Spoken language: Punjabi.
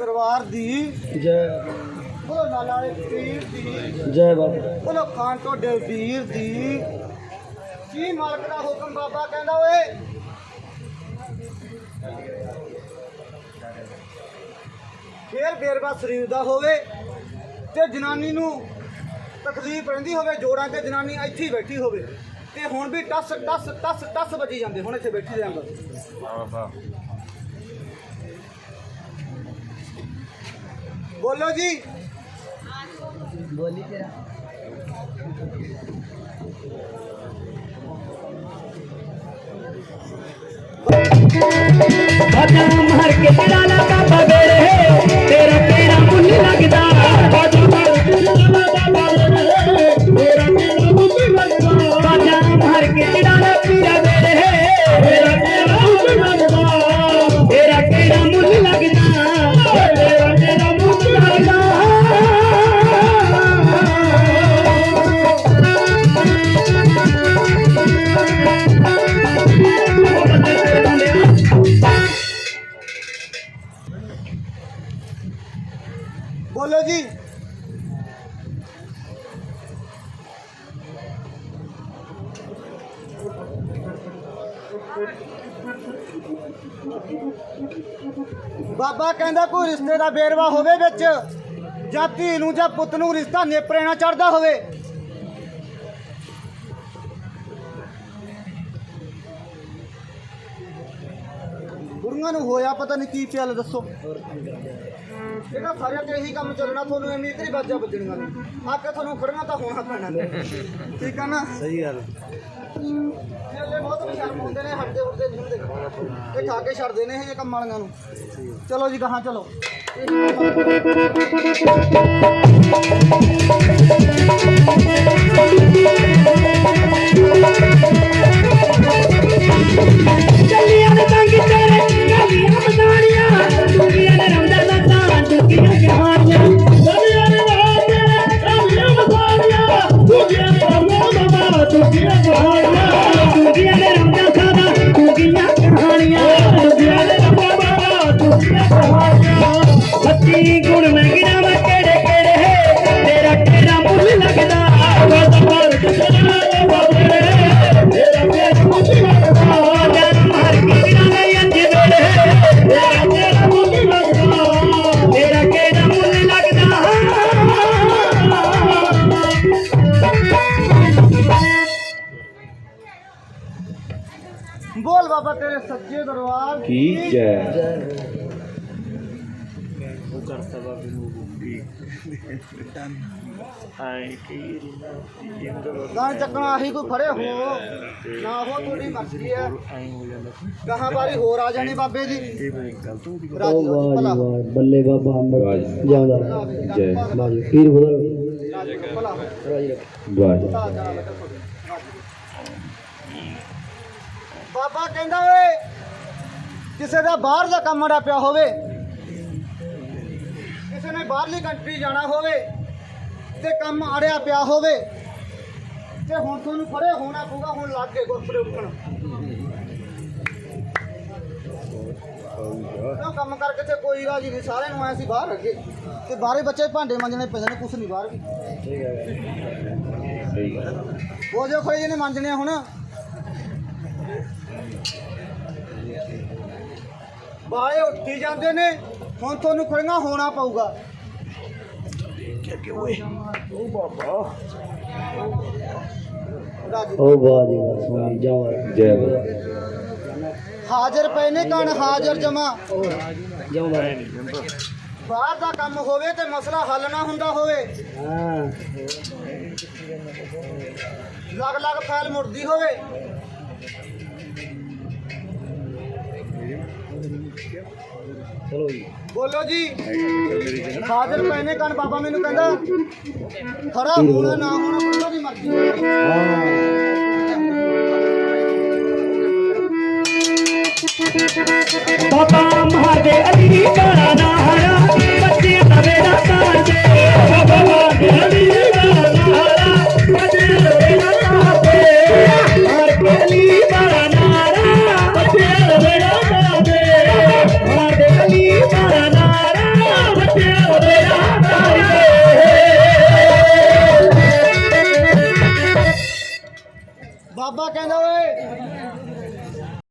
ਦਰਬਾਰ ਦੀ ਜੈ ਬੋਲੋ ਵਾਲੇ ਪੀਰ ਦੀ ਜੈ ਬਾਬਾ ਬੋਲੋ ਖਾਨ ਤੋਂ ਵੀਰ ਦੀ ਕੀ ਮਾਲਕ ਦਾ ਹੁਕਮ ਬਾਬਾ ਕਹਿੰਦਾ ਓਏ। ਫੇਰ ਬੇਰਵਾ ਸਰੀਰ ਦਾ ਹੋਵੇ ਤੇ ਜਨਾਨੀ ਨੂੰ ਤਕਲੀਫ ਰਹਿੰਦੀ ਹੋਵੇ, ਜੋੜਾਂ ਤੇ ਜਨਾਨੀ ਇੱਥੇ ਹੀ ਬੈਠੀ ਹੋਵੇ। ਤੇ ਹੁਣ ਵੀ ਟਸ ਟਸ ਟਸ ਟਸ ਵੱਜੀ ਜਾਂਦੇ, ਹੁਣ ਇੱਥੇ ਬੈਠੀ ਜਾਂਦਾ ਬੋਲੋ ਜੀ। ਬੋਲੀ ਤੇਰਾ ਬਾਜਾ ਮਾਰ ਕੇ ਤੇਰਾ ਲਾ ਬਾਬਾ ਤੇਰਾ ਤੇਰਾ ਮੁੱਲ ਲੱਗਦਾ। ਬੋਲੋ ਜੀ। ਬਾਬਾ ਕਹਿੰਦਾ ਕੋਈ ਰਿਸ਼ਤੇ ਦਾ ਬੇਰਵਾ ਹੋਵੇ ਵਿੱਚ, ਜਾਂ ਧੀ ਨੂੰ ਜਾਂ ਪੁੱਤ ਨੂੰ ਰਿਸ਼ਤਾ ਨੇਪਰੇ ਨਾ ਚੜਦਾ ਹੋਵੇ। ਬੁੜੀਆਂ ਨੂੰ ਹੋਇਆ ਪਤਾ ਨਹੀਂ ਕੀ ਚੱਲ ਦੱਸੋ। ਇਹਦਾ ਸਾਰਿਆਂ ਤੇ ਇਹੀ ਕੰਮ ਚੱਲਣਾ ਤੁਹਾਨੂੰ ਐਵੇਂ ਇੱਕ ਹੀ ਬਾਜਾ ਵੱਜਣੀਆਂ ਨੇ। ਆ ਕੇ ਤੁਹਾਨੂੰ ਖੜਨਾ ਤਾਂ ਹੋਣਾ ਪੈਣਾ। ਠੀਕ ਆ ਨਾ? ਸਹੀ ਗੱਲ ਜਿਹੜੇ ਬਹੁਤ ਸ਼ਰਮ ਹੁੰਦੇ ਨੇ ਹਟਦੇ ਹੁਟਦੇ ਨਹੀਂ ਹੁੰਦੇ। ਇਹ ਕੇ ਛੱਡਦੇ ਨੇ ਇਹ ਕੰਮ ਵਾਲੀਆਂ ਨੂੰ। ਚਲੋ ਜੀ ਗਾਹਾਂ ਚਲੋ। ਬੋਲ ਬਾਬਾ ਤੇਰੇ ਸੱਚੇ ਦਰਬਾਰ ਕੀ ਜੈ ਉਹ ਕਰਤਾ ਬਾਬੇ ਨੂੰ ਵੀ ਆਈ ਕੀ ਗਾਂ ਚੱਕਣਾ ਆਹੀ ਕੋਈ ਫੜੇ ਹੋ ਨਾ ਹੋ ਤੁਹਾਡੀ ਮਰਜ਼ੀ ਹੈ ਆਈ ਹੋ ਜਾਂਦਾ ਗਾਹਾਂ ਵਾਰੀ ਹੋਰ ਆ ਜਾਣੀ ਬਾਬੇ ਹੋ ਹੋ ਹੋ ਕਹਿੰਦਾ ਓਏ ਕਿਸੇ ਦਾ ਬਾਹਰ ਦਾ ਕੰਮ ਅੜਾ ਪਿਆ ਹੋਵੇ ਕਿਸੇ ਨੇ ਬਾਹਰਲੀ ਕੰਟਰੀ ਜਾਣਾ ਹੋਵੇ ਤੇ ਕੰਮ ਅੜਿਆ ਪਿਆ ਹੋਵੇ ਤੇ ਹੁਣ ਤੁਹਾਨੂੰ ਖੜੇ ਹੋਣਾ ਪਊਗਾ ਹੁਣ ਲੱਗ ਗਏ ਗੁਰਪੁਰੇ ਉੱਠਣ। ਕਿਉਂ ਕੰਮ ਕਰਕੇ ਤੇ ਕੋਈ ਰਾਜੀ ਨਹੀਂ ਸਾਰਿਆਂ ਨੂੰ ਐ ਸੀ ਬਾਹਰ ਰੱਖੇ ਤੇ ਬਾਹਰੇ ਬੱਚੇ ਭਾਂਡੇ ਮਾਂਜਣੇ ਪੈਂਦੇ ਨੇ ਕੁਛ ਨਹੀਂ ਬਾਹਰ ਵੀ। ਸਹੀ ਗੱਲ ਉਹ ਜੋ ਖੜੇ ਜਿਹਨੇ ਮਾਂਜਣੇ ਹੁਣ। ਬਾਹਰੇ ਉੱਠੀ ਜਾਂਦੇ ਨੇ ਹੁਣ ਤੁਹਾਨੂੰ ਖੜੀਆਂ ਹੋਣਾ ਪਊਗਾ। ਉਹ ਵਾਹ ਜੀ ਵਾਹ ਸੋਹਣੀ ਜਾਵਾ ਜੈ ਬਾਬਾ ਹਾਜ਼ਰ ਪਏ ਨੇ ਕਣ ਹਾਜ਼ਰ ਜਮਾ। ਜਾਵਾ ਬਾਹਰ। ਦਾ ਕੰਮ ਹੋਵੇ ਤੇ ਮਸਲਾ ਹੱਲ ਨਾ ਹੁੰਦਾ ਹੋਵੇ। ਹਾਂ। ਲਗ ਲਗ ਫੈਲ ਮੁੜਦੀ ਹੋਵੇ। ਚਲੋ ਜੀ। ਬੋਲੋ ਜੀ। ਹਾਜ਼ਰ ਪਏ ਨੇ ਕਣ ਬਾਬਾ ਮੈਨੂੰ ਕਹਿੰਦਾ ਖੜਾ ਹੋਣਾ ਨਾ ਹੋਣਾ ਉਹਨਾਂ ਦੀ ਮਰਜ਼ੀ। ਹਾਂ ਬਾਬਾ ਮਹਾਦੇ ਅਲੀ ਕਾਲਾ ਨਾਰਾ ਬੱਚੇ ਬਾਬਾ ਕਹਿੰਦਾ ਓਏ